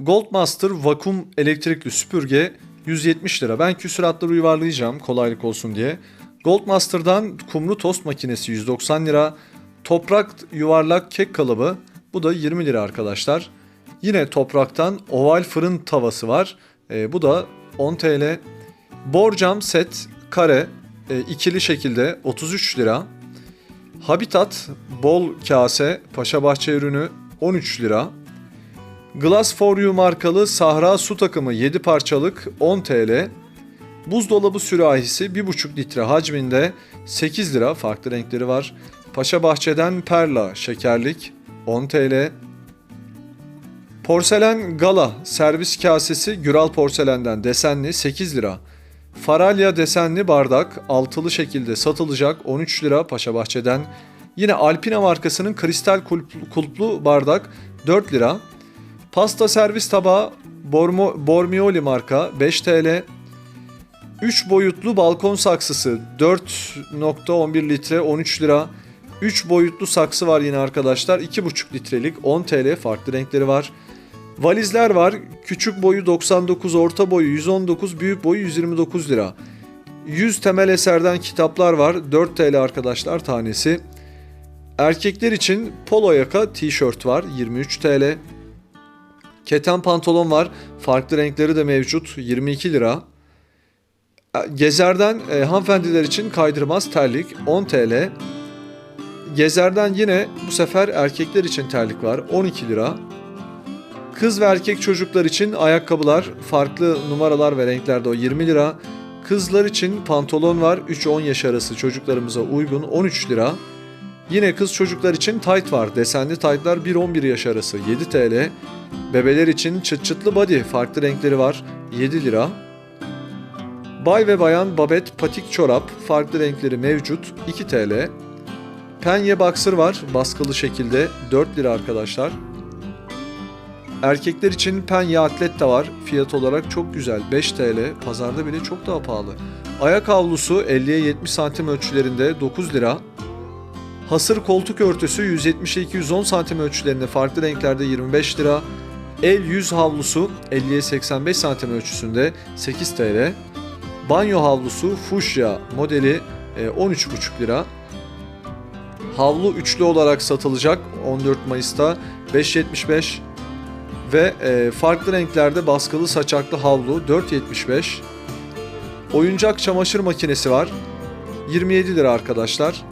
Goldmaster vakum elektrikli süpürge 170 lira. Ben küsuratları yuvarlayacağım kolaylık olsun diye. Goldmaster'dan kumru tost makinesi 190 lira. Toprak yuvarlak kek kalıbı bu da 20 lira arkadaşlar. Yine topraktan oval fırın tavası var. Ee, bu da 10 TL. Borcam set kare e, ikili şekilde 33 lira. Habitat bol kase paşabahçe ürünü 13 lira. Glass for You markalı Sahra su takımı 7 parçalık 10 TL. Buzdolabı sürahisi 1,5 litre hacminde 8 lira farklı renkleri var. Paşa Bahçe'den Perla şekerlik 10 TL. Porselen Gala servis kasesi Güral Porselen'den desenli 8 lira. Faralya desenli bardak altılı şekilde satılacak 13 lira Paşa Bahçe'den. Yine Alpina markasının kristal kulp- kulplu bardak 4 lira. Pasta servis tabağı Bormo, Bormioli marka 5 TL. 3 boyutlu balkon saksısı 4.11 litre 13 lira. 3 boyutlu saksı var yine arkadaşlar. 2.5 litrelik 10 TL farklı renkleri var. Valizler var. Küçük boyu 99, orta boyu 119, büyük boyu 129 lira. 100 temel eserden kitaplar var. 4 TL arkadaşlar tanesi. Erkekler için polo yaka tişört var 23 TL. Keten pantolon var. Farklı renkleri de mevcut 22 lira. E, Gezer'den e, hanımefendiler için kaydırmaz terlik 10 TL. Gezer'den yine bu sefer erkekler için terlik var 12 lira. Kız ve erkek çocuklar için ayakkabılar farklı numaralar ve renklerde o 20 lira. Kızlar için pantolon var 3-10 yaş arası çocuklarımıza uygun 13 lira. Yine kız çocuklar için tayt var. Desenli taytlar 1-11 yaş arası 7 TL. Bebeler için çıt çıtlı body farklı renkleri var 7 lira. Bay ve bayan babet patik çorap farklı renkleri mevcut 2 TL. Penye boxer var baskılı şekilde 4 lira arkadaşlar. Erkekler için penye atlet de var. Fiyat olarak çok güzel 5 TL. Pazarda bile çok daha pahalı. Ayak havlusu 50'ye 70 santim ölçülerinde 9 lira. Hasır koltuk örtüsü 170'e 210 santim ölçülerinde farklı renklerde 25 lira. El yüz havlusu 50'ye 85 santim ölçüsünde 8 TL. Banyo havlusu fuşya modeli e, 13,5 lira. Havlu üçlü olarak satılacak 14 Mayıs'ta 5.75 ve e, farklı renklerde baskılı saçaklı havlu 4.75. Oyuncak çamaşır makinesi var 27 lira arkadaşlar.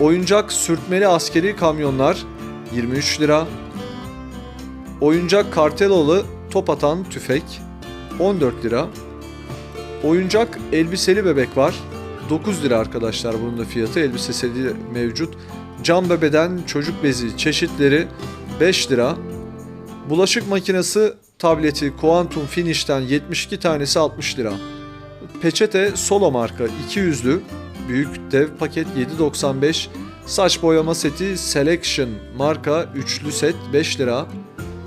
Oyuncak sürtmeli askeri kamyonlar 23 lira. Oyuncak kartelolu top atan tüfek 14 lira. Oyuncak elbiseli bebek var. 9 lira arkadaşlar bunun da fiyatı. Elbisesi mevcut. Cam bebeden çocuk bezi çeşitleri 5 lira. Bulaşık makinesi tableti Quantum Finish'ten 72 tanesi 60 lira. Peçete Solo marka 200'lü. Büyük dev paket 7.95. Saç boyama seti Selection marka üçlü set 5 lira.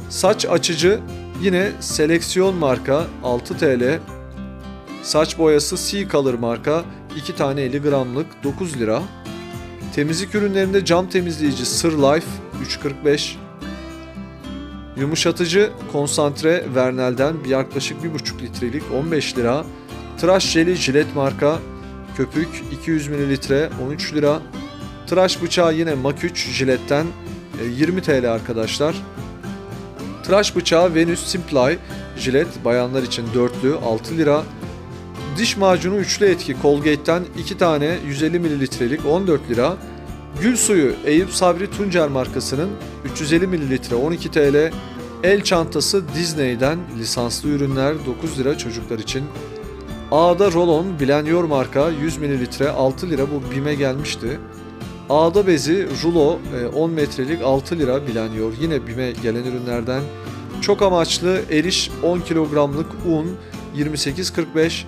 Saç açıcı yine Seleksiyon marka 6 TL. Saç boyası Sea Color marka 2 tane 50 gramlık 9 lira. Temizlik ürünlerinde cam temizleyici Sir Life 3.45. Yumuşatıcı konsantre Vernel'den bir yaklaşık 1,5 litrelik 15 lira. Tıraş jeli Gillette marka köpük 200 mililitre 13 lira. Tıraş bıçağı yine Mak3 Gillette'den e, 20 TL arkadaşlar. Tıraş bıçağı Venus Simply Gillette bayanlar için dörtlü 6 lira. Diş macunu üçlü etki Colgate'den 2 tane 150 mililitrelik 14 lira. Gül suyu Eyüp Sabri Tuncer markasının 350 mililitre 12 TL. El çantası Disney'den lisanslı ürünler 9 lira çocuklar için. Ağda Rolon Blenyor marka 100 mililitre 6 lira bu BİM'e gelmişti. Ağda bezi rulo e, 10 metrelik 6 lira Blenyor yine BİM'e gelen ürünlerden. Çok amaçlı eriş 10 kilogramlık un 28.45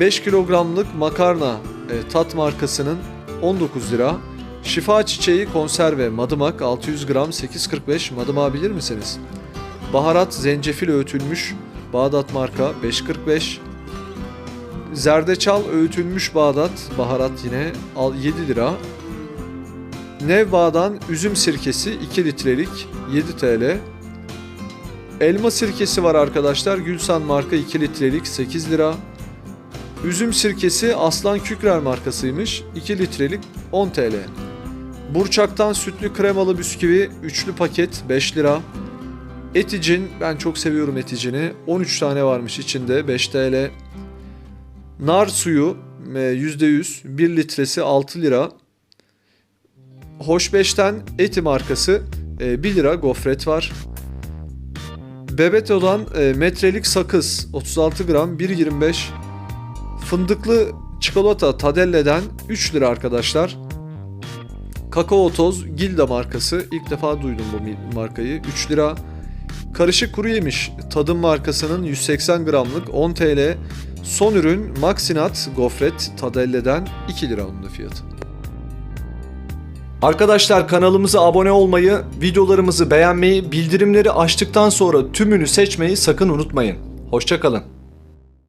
5 kilogramlık makarna e, tat markasının 19 lira. Şifa çiçeği konserve madımak 600 gram 8.45 madımağı bilir misiniz? Baharat zencefil öğütülmüş Bağdat marka 5.45 Zerdeçal öğütülmüş Bağdat baharat yine al 7 lira. Nevbağ'dan üzüm sirkesi 2 litrelik 7 TL. Elma sirkesi var arkadaşlar. Gülsan marka 2 litrelik 8 lira. Üzüm sirkesi Aslan Kükrer markasıymış. 2 litrelik 10 TL. Burçak'tan sütlü kremalı bisküvi üçlü paket 5 lira. Eticin ben çok seviyorum eticini. 13 tane varmış içinde 5 TL. Nar suyu e, %100 1 litresi 6 lira. Hoşbeş'ten Eti markası e, 1 lira gofret var. Bebeto'dan e, metrelik sakız 36 gram 1.25. Fındıklı çikolata Tadelle'den 3 lira arkadaşlar. Kakao toz Gilda markası. İlk defa duydum bu markayı. 3 lira. Karışık kuru yemiş tadım markasının 180 gramlık 10 TL. Son ürün Maxinat gofret Tadelle'den 2 lira onun da fiyatı. Arkadaşlar kanalımıza abone olmayı, videolarımızı beğenmeyi, bildirimleri açtıktan sonra tümünü seçmeyi sakın unutmayın. Hoşçakalın.